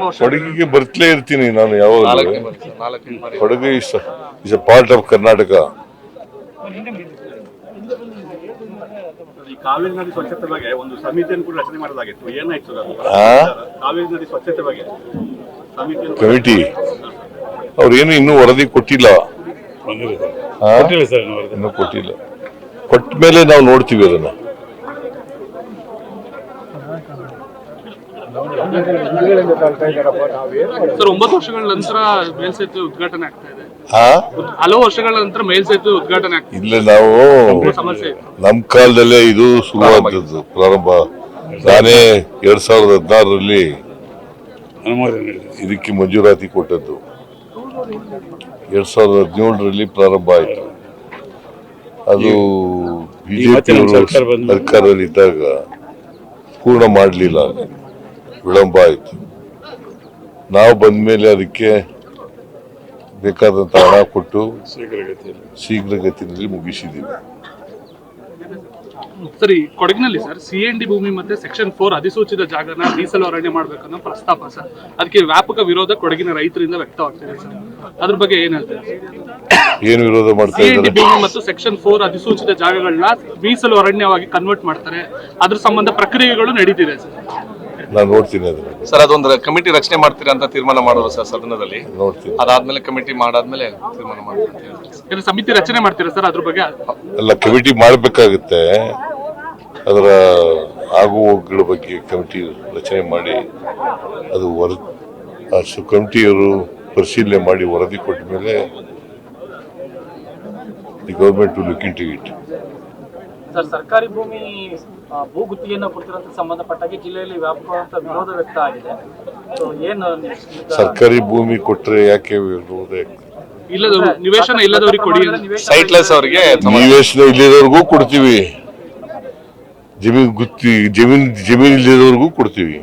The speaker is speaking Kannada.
ಕೊಡಗಿಗೆ ಬರ್ತಲೇ ಇರ್ತೀನಿ ನಾನು ಯಾವಾಗಲೂ. ಬಾರಿ Kodagu is is a part of Karnataka ಈ ಕಾವೇರಿ ನದಿ ಸ್ವಚ್ಛತೆ ಒಂದು ಸಮಿತಿಯನ್ನು ಕೂಡ ರಚನೆ ಮಾಡಲಾಗಿತ್ತು. ಏನಾಯ್ತು ಸರ್ ಕಾವೇರಿ ನದಿ ಸ್ವಚ್ಛತೆ ಬಗ್ಗೆ. ಸಮಿತಿಯನ್ನು ಕಮಿಟಿ ಅವ್ರೇನು ಇನ್ನೂ ವರದಿ ಕೊಟ್ಟಿಲ್ಲ? ಇನ್ನೂ ಕೊಟ್ಟಿಲ್ಲ. ಕೊಟ್ಟ ಮೇಲೆ ನಾವು ನೋಡ್ತೀವಿ ಅದನ್ನ. ಸರ್ ಒಂಬತ್ತು ವರ್ಷಗಳ ನಂತರ ಮೇಲ್ಸೇತುವೆ ಉದ್ಘಾಟನೆ ಆಗ್ತಾ ಇದೆ. ಹಲವು ವರ್ಷಗಳ ನಂತರ ಮೇಲ್ಸೇತುವೆ ಉದ್ಘಾಟನೆ ಆಗ್ತಾ ಇಲ್ಲ ನಾವು ನಮ್ಮ ಕಾಲದಲ್ಲೇ ಇದು ಶುರುವಾದದ್ದು ಪ್ರಾರಂಭ. ನಾನೇ ಎರಡ್ ಸಾವಿರದ ಹದಿನಾರರಲ್ಲಿ ಇದಕ್ಕೆ ಮಂಜೂರಾತಿ ಕೊಟ್ಟದ್ದು. ಎರಡ್ ಸಾವಿರದ ಹದಿನೇಳರಲ್ಲಿ ಪ್ರಾರಂಭ ಆಯಿತು. ಅದು ಬಿಜೆಪಿ ಸರ್ಕಾರದಲ್ಲಿ ಇದ್ದಾಗ ಪೂರ್ಣ ಮಾಡಲಿಲ್ಲ. ವಿಳಂಬ ಆಯಿತು. ನಾವು ಬಂದ ಮೇಲೆ ಅದಕ್ಕೆ ಬೇಕಾದಂಥ ಹಣ ಕೊಟ್ಟು ಶೀಘ್ರಗತಿಯಲ್ಲಿ ಮುಗಿಸಿದ್ದೀವಿ ಸರಿ, ಕೊಡಗಿನಲ್ಲಿ ಸರ್ ಸಿ ಎನ್ ಡಿ ಭೂಮಿ ಮತ್ತೆ ಸೆಕ್ಷನ್ ಫೋರ್ ಅಧಿಸೂಚಿತ ಜಾಗನ ಮೀಸಲು ಅರಣ್ಯ ಮಾಡ್ಬೇಕನ್ನೋ ಪ್ರಸ್ತಾಪ ಸರ್. ಅದಕ್ಕೆ ವ್ಯಾಪಕ ವಿರೋಧ ಕೊಡಗಿನ ರೈತರಿಂದ ವ್ಯಕ್ತವಾಗ್ತಿದೆ ಸರ್. ಅದ್ರ ಬಗ್ಗೆ ಏನ್ ಹೇಳ್ತೀರಾ ಏನು ವಿರೋಧ ಮಾಡ್ತಾ ಇದ್ದಾರೆ? ಮತ್ತು ಸೆಕ್ಷನ್ ಫೋರ್ ಅಧಿಸೂಚಿತ ಜಾಗಗಳನ್ನ ಮೀಸಲು ಅರಣ್ಯವಾಗಿ ಕನ್ವರ್ಟ್ ಮಾಡ್ತಾರೆ. ಅದ್ರ ಸಂಬಂಧ ಪ್ರಕ್ರಿಯೆಗಳು ನಡೀತಿದೆ ಸರ್ ನಾನು ನೋಡ್ತೀನಿ ಅದನ್ನ ಸರ್ ಅದೊಂದು ಕಮಿಟಿ ರಚನೆ ಮಾಡ್ತೀರಾ ಅಂತ ತೀರ್ಮಾನ ಮಾಡೋದು ಸರ್ ಸದನದಲ್ಲಿ. ನೋಡ್ತೀನಿ. ಅದಾದ್ಮೇಲೆ ಕಮಿಟಿ ಮಾಡಾದ್ಮೇಲೆ ತೀರ್ಮಾನ ಮಾಡ್ತೀರಾ ಸಮಿತಿ ರಚನೆ ಮಾಡ್ತೀರಾ ಸರ್ ಅದ್ರ ಬಗ್ಗೆ? ಅಲ್ಲ ಕಮಿಟಿ ಮಾಡಬೇಕಾಗುತ್ತೆ. ಅದರ ಆಗು ಹೋಗುಗಳ ಬಗ್ಗೆ ಕಮಿಟಿ ರಚನೆ ಮಾಡಿ ಅದು ವರ ಕಮಿಟಿಯವರು ಪರಿಶೀಲನೆ ಮಾಡಿ ವರದಿ ಕೊಟ್ಟ ಮೇಲೆ the government to look into it sir ಸರ್ಕಾರಿ ಭೂಮಿ ಭೂ ಗುತ್ತಿಗೆಯನ್ನು ಕೊಡ್ತಿರೋದಕ್ಕೆ ಸಂಬಂಧಪಟ್ಟಾಗೆ ಜಿಲ್ಲೆಯಲ್ಲಿ ವ್ಯಾಪಕವಾದಂತ ವಿರೋಧ ವ್ಯಕ್ತ ಆಗಿದೆ. ಸೊ ಏನು ಸರ್ಕಾರಿ ಭೂಮಿ ಕೊಟ್ರೆ ಯಾಕೆ ವಿರೋಧ ಇಲ್ಲದ ನಿವೇಶನ ಇಲ್ಲದವ್ರಿಗೆ ಕೊಡಿ ಸೈಟ್ಲೆಸ್ ಅವರಿಗೆ ನಿವೇಶನ ಇಲ್ಲದವರಿಗೂ ಕೊಡ್ತೀವಿ. ಜಮೀನು ಗುತ್ತಿ ಜಮೀನ್ ಜಮೀನು ಇಲ್ಲಿರೋರ್ಗೂ ಕೊಡ್ತೀವಿ.